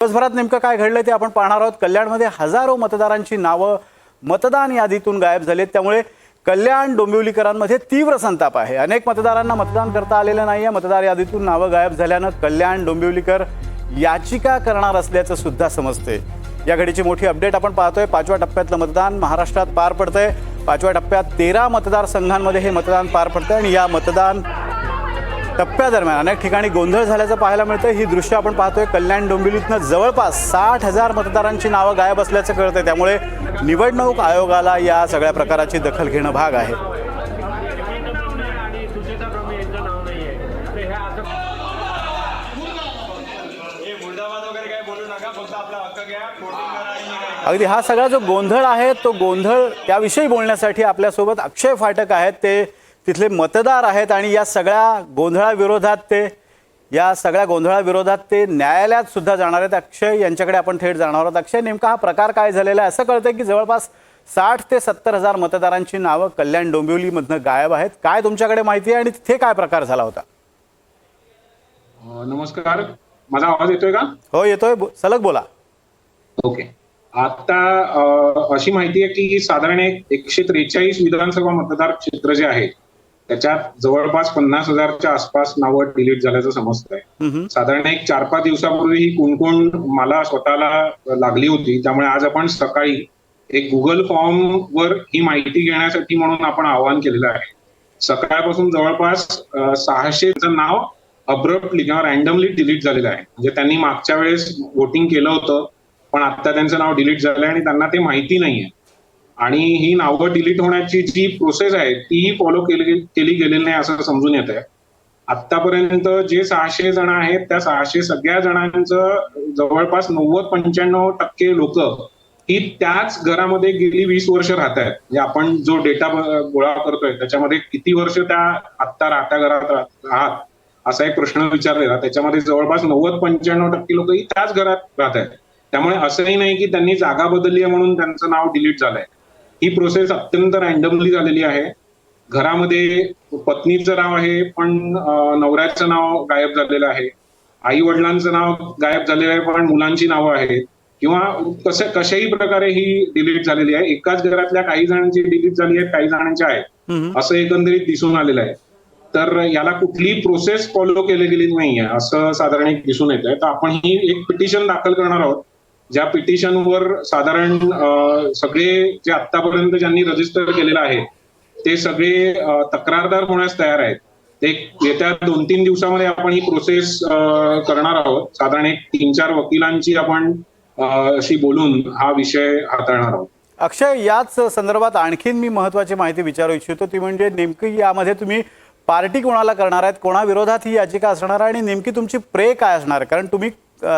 दिवसभरात नेमकं काय घडलं ते आपण पाहणार आहोत. कल्याणमध्ये हजारो मतदारांची नावं मतदान यादीतून गायब झालेत. त्यामुळे कल्याण डोंबिवलीकरांमध्ये तीव्र संताप आहे. अनेक मतदारांना मतदान करता आलेलं नाही आहे मतदार यादीतून नावं गायब झाल्यानं कल्याण डोंबिवलीकर याचिका करणार असल्याचं सुद्धा समजते या घडीची मोठी अपडेट आपण पाहतोय. पाचव्या टप्प्यातलं मतदान महाराष्ट्रात पार पडतंय. पाचव्या टप्प्यात तेरा मतदारसंघांमध्ये हे मतदान पार पडतंय आणि या मतदान टप्प्यादरम्यान अनेक ठिकाणी गोंधळ झाल्याचं पाहायला मिळतं ही दृश्य आपण पाहतोय कल्याण डोंबिवलीतनं जवळपास साठ हजार मतदारांची नावं गायब असल्याचं कळतंय. त्यामुळे निवडणूक आयोगाला या सगळ्या प्रकाराची दखल घेणं भाग आहे. अगदी हा सगळा जो गोंधळ आहे तो गोंधळ त्याविषयी बोलण्यासाठी आपल्यासोबत अक्षय फाटक आहेत. ते तिथले मतदार आहेत आणि या सगळ्या गोंधळाविरोधात ते या सगळ्या गोंधळाविरोधात ते न्यायालयात सुद्धा जाणार आहेत. अक्षय यांच्याकडे आपण थेट जाणार आहोत. अक्षय नेमका हा प्रकार काय झालेला आहे? असं कळतंय की जवळपास साठ ते सत्तर हजार मतदारांची नावं कल्याण डोंबिवलीमधनं गायब आहेत. काय तुमच्याकडे माहिती आहे आणि तिथे काय प्रकार झाला होता? नमस्कार. माझा आवाज येतोय का? हो येतोय. सलग बोला. ओके. आता अशी माहिती आहे की साधारण एक एकशे त्रेचाळीस विधानसभा मतदार क्षेत्र जे आहे त्याच्यात जवळपास पन्नास हजारच्या आसपास नावं डिलीट झाल्याचं समजतंय. साधारण एक चार पाच दिवसापूर्वी ही कुणकुण मला स्वतःला लागली होती त्यामुळे आज आपण सकाळी एक गुगल फॉर्म वर ही माहिती घेण्यासाठी म्हणून आपण आवाहन केलेलं आहे. सकाळपासून जवळपास सहाशेचं नाव अब्रप्टली किंवा रॅन्डमली डिलीट झालेलं आहे. म्हणजे त्यांनी मागच्या वेळेस वोटिंग केलं होतं पण आता त्यांचं नाव डिलीट झालंय आणि त्यांना ते माहिती नाहीये. आणि ही नावं डिलीट होण्याची जी प्रोसेस आहे तीही फॉलो केली केली गेलेली नाही असं समजून येत आहे आतापर्यंत जे सहाशे जण आहेत त्या सहाशे सगळ्या जणांचं जवळपास नव्वद पंच्याण्णव टक्के लोक ही त्याच घरामध्ये गेली वीस वर्ष राहत आहेत. म्हणजे आपण जो डेटा गोळा करतोय त्याच्यामध्ये किती वर्ष त्या आत्ता राहत्या घरात राहत? आहात असा एक प्रश्न विचारलेला. त्याच्यामध्ये जवळपास नव्वद पंच्याण्णव टक्के लोक ही त्याच घरात राहत आहेत. त्यामुळे असंही नाही की त्यांनी जागा बदलली आहे म्हणून त्यांचं नाव डिलीट झालंय. ही प्रोसेस अत्यंत रॅन्डमली झालेली आहे. घरामध्ये पत्नीचं नाव आहे पण नवऱ्याचं नाव गायब झालेलं आहे. आई वडिलांचं नाव गायब झालेलं आहे पण मुलांची नावं आहेत. किंवा कसं कशाही प्रकारे ही डिलीट झालेली आहे. एकाच घरातल्या काही जणांची डिलीट झाली आहे काही जणांच्या आहेत. असं एकंदरीत दिसून आलेलं आहे. तर याला कुठली प्रोसेस फॉलो केली गेली नाहीये असं साधारण एक दिसून येत आहे तर आपण ही एक पिटिशन दाखल करणार आहोत. ज्या पिटिशनवर साधारण सगळे जे आतापर्यंत ज्यांनी रजिस्टर केलेलं आहे ते सगळे तक्रारदार होण्यास तयार आहेत. ते येत्या दोन तीन दिवसामध्ये आपण ही प्रोसेस करणार आहोत. साधारण एक तीन चार वकिलांची आपण अशी बोलून हा विषय हाताळणार आहोत. अक्षय याच संदर्भात आणखीन मी महत्वाची माहिती विचारू इच्छितो. ती म्हणजे नेमकी यामध्ये तुम्ही पार्टी कोणाला करणार आहेत कोणाविरोधात ही याचिका असणार आहे आणि नेमकी तुमची प्रे काय असणार? आहे कारण तुम्ही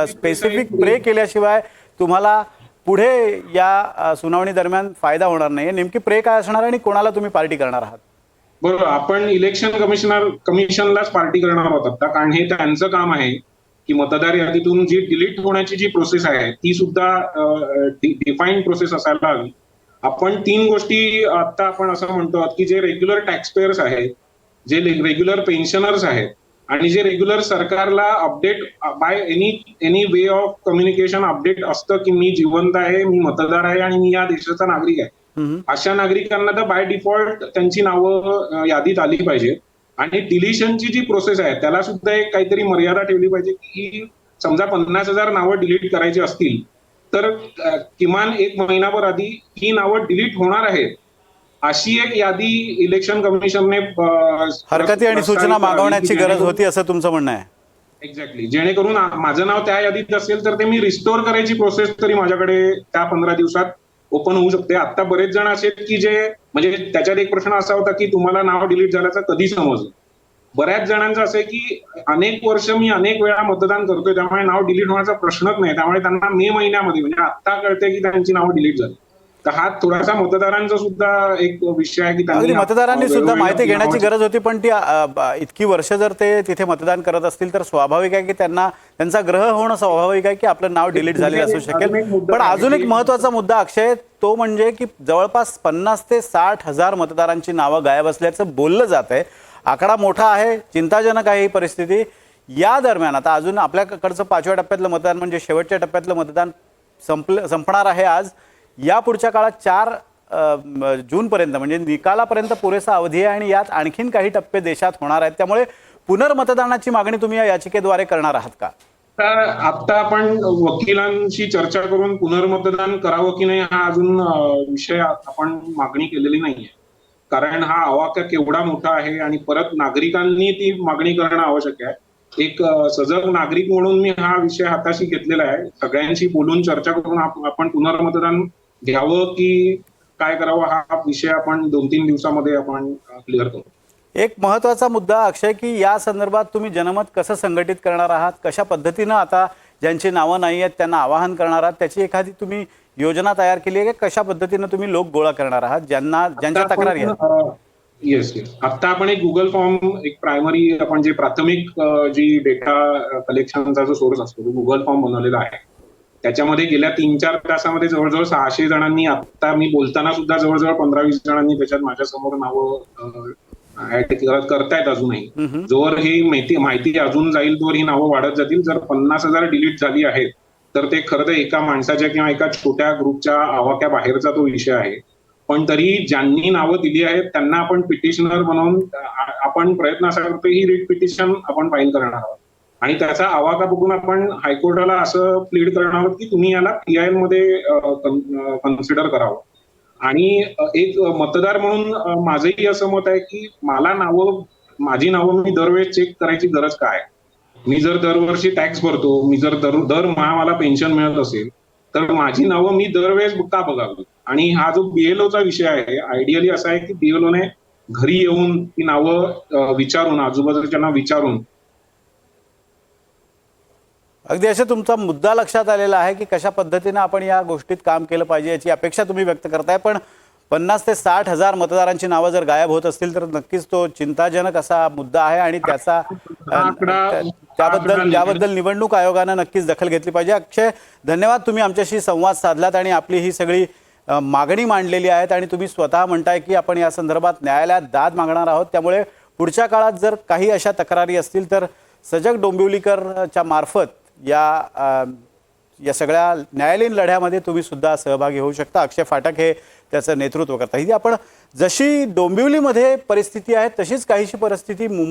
स्पेसिफिक प्रे केल्याशिवाय तुम्हाला पुढे या सुनावणी दरम्यान फायदा होणार नाही नेमकी प्रे काय असणार आणि कोणाला तुम्ही पार्टी करणार आहात? बरोबर. आपण इलेक्शन कमिशनर कमिशनलाच पार्टी करणार आहोत आता. कारण हे त्यांचं काम आहे की मतदार यादीतून जी डिलीट होण्याची जी प्रोसेस आहे ती सुद्धा डिफाईन प्रोसेस असायला हवी. आपण तीन गोष्टी आता आपण असं म्हणतो आहोत की जे रेग्युलर टॅक्सपेयर्स आहेत जे रेग्युलर पेन्शनर्स आहेत आणि जे रेग्युलर सरकारला update by any any way of communication update असतं की मी जिवंत आहे मी मतदार आहे आणि मी या देशाचा नागरिक आहे. अशा नागरिकांना तर बाय डिफॉल्ट त्यांची नावं यादीत आली पाहिजे. आणि डिलिशनची जी प्रोसेस आहे त्याला सुद्धा एक काहीतरी मर्यादा ठेवली पाहिजे की समजा पन्नास हजार नावं डिलीट करायची असतील तर किमान एक महिनाभर आधी ही नावं डिलीट होणार आहेत. अशी एक यादी इलेक्शन कमिशनने हरकती आणि सूचना मागवण्याची गरज होती असं तुमचं म्हणणं आहे? एक्झॅक्टली जेणेकरून माझं नाव त्या यादीत असेल तर ते मी रिस्टोर करायची प्रोसेस तरी माझ्याकडे त्या पंधरा दिवसात ओपन होऊ शकते. आता बरेच जण असे की जे म्हणजे त्याच्यात एक प्रश्न असा होता की तुम्हाला नाव डिलीट झाल्याचं कधी समजलं? बऱ्याच जणांचं असं आहे की अनेक वर्ष मी अनेक वेळा मतदान करतोय त्यामुळे नाव डिलीट होण्याचा प्रश्नच नाही. त्यामुळे त्यांना मे महिन्यामध्ये म्हणजे आता कळते की त्यांची नावं डिलीट झाली. तर हा थोडासा मतदारांचा सुद्धा एक विषय आहे की मतदारांनी सुद्धा माहिती घेण्याची गरज होती पण ती इतकी वर्ष जर ते तिथे मतदान करत असतील तर स्वाभाविक आहे की त्यांना त्यांचा ग्रह होणं स्वाभाविक आहे की आपलं नाव डिलीट झालेलं असू शकेल. पण अजून एक महत्त्वाचा मुद्दा अक्षय तो म्हणजे की जवळपास पन्नास ते साठ हजार मतदारांची नावं गायब असल्याचं बोललं जात आहे. आकडा मोठा आहे चिंताजनक आहे ही परिस्थिती. या दरम्यान आता अजून आपल्याकडचं पाचव्या टप्प्यातलं मतदान म्हणजे शेवटच्या टप्प्यातलं मतदान संपलं संपणार आहे आज. या पुढच्या काळात चार जूनपर्यंत म्हणजे निकालापर्यंत पुरेसा अवधी आहे आणि यात आणखीन काही टप्पे देशात होणार आहेत. त्यामुळे पुनर्मतदानाची मागणी तुम्ही या याचिकेद्वारे करणार आहात का? तर आता आपण वकिलांशी चर्चा करून पुनर्मतदान करावं की नाही हा अजून विषय आपण मागणी केलेली नाहीये. कारण हा आवाका केवढा मोठा आहे आणि परत नागरिकांनी ती मागणी करणं आवश्यक आहे. एक सजग नागरिक म्हणून मी हा विषय हाताशी घेतलेला आहे. सगळ्यांशी बोलून चर्चा करून आपण पुनर्मतदान घ्यावं की काय करावं हा विषय आपण दोन तीन दिवसामध्ये आपण क्लिअर करू. एक महत्त्वाचा मुद्दा अक्षय की या संदर्भात तुम्ही जनमत कसं संघटित करणार आहात? कशा पद्धतीनं आता ज्यांची नावं नाही आहेत त्यांना आवाहन करणार आहात? त्याची एखादी तुम्ही योजना तयार केली आहे की? कशा पद्धतीनं तुम्ही लोक गोळा करणार आहात? ज्यांना ज्यांच्या तक्रारी आहेत. येस येस आता आपण एक गुगल फॉर्म एक प्रायमरी आपण जे प्राथमिक जी डेटा कलेक्शनचा जो सोर्स असतो तो गुगल फॉर्म बनवलेला आहे. त्याच्यामध्ये गेल्या तीन चार तासामध्ये जवळजवळ सहाशे जणांनी आता मी बोलताना सुद्धा जवळजवळ पंधरा वीस जणांनी त्याच्यात माझ्यासमोर नावं ऍड करतायत अजूनही. जोवर ही माहिती माहिती अजून जाईल तोवर ही नावं वाढत जातील. जर पन्नास हजार डिलीट झाली आहेत तर ते खरं तर एका माणसाच्या किंवा एका छोट्या ग्रुपच्या आवाक्या बाहेरचा तो विषय आहे. पण तरी ज्यांनी नावं दिली आहेत त्यांना आपण पिटिशनर बनवून आपण प्रयत्न असा करतो ही रिट पिटिशन आपण फाईल करणार आहोत. आणि त्याचा आवाका बघून आपण हायकोर्टाला असं प्लीड करणार आहोत की तुम्ही याला पीआयमध्ये कन्सिडर करावं. आणि एक मतदार म्हणून माझंही असं मत आहे की मला नावं माझी नावं मी दरवेळेस चेक करायची गरज काय? मी जर दरवर्षी टॅक्स भरतो मी जर दर दरमहा मला पेन्शन मिळत असेल तर माझी नावं मी दरवेळेस का बघावी? आणि हा जो बीएलओचा विषय आहे आयडियली असा आहे की बीएलओने घरी येऊन ती नावं विचारून आजूबाजूच्यांना विचारून अगदी असे तुमचा मुद्दा लक्षात आलेला आहे की कशा पद्धतीनं आपण या गोष्टीत काम केलं पाहिजे याची अपेक्षा तुम्ही व्यक्त करताय. पण पन्नास ते साठ हजार मतदारांची नावं जर गायब होत असतील तर नक्कीच तो चिंताजनक असा मुद्दा आहे आणि त्याचा त्याबद्दल त्याबद्दल निवडणूक आयोगानं नक्कीच दखल घेतली पाहिजे. अक्षय धन्यवाद. तुम्ही आमच्याशी संवाद साधलात आणि आपली ही सगळी मागणी मांडलेली आहेत आणि तुम्ही स्वतः म्हणताय की आपण या संदर्भात न्यायालयात दाद मागणार आहोत. त्यामुळे पुढच्या काळात जर काही अशा तक्रारी असतील तर सजग डोंबिवलीकरच्या मार्फत या या सगळ्या न्यायालयीन लढ्यामध्ये तुम्ही सुद्धा सहभागी होऊ शकता. अक्षय फाटक हे त्याचं नेतृत्व करता ही आपण जशी डोंबिवलीमध्ये परिस्थिती आहे तशीच काहीशी परिस्थिती मुंबई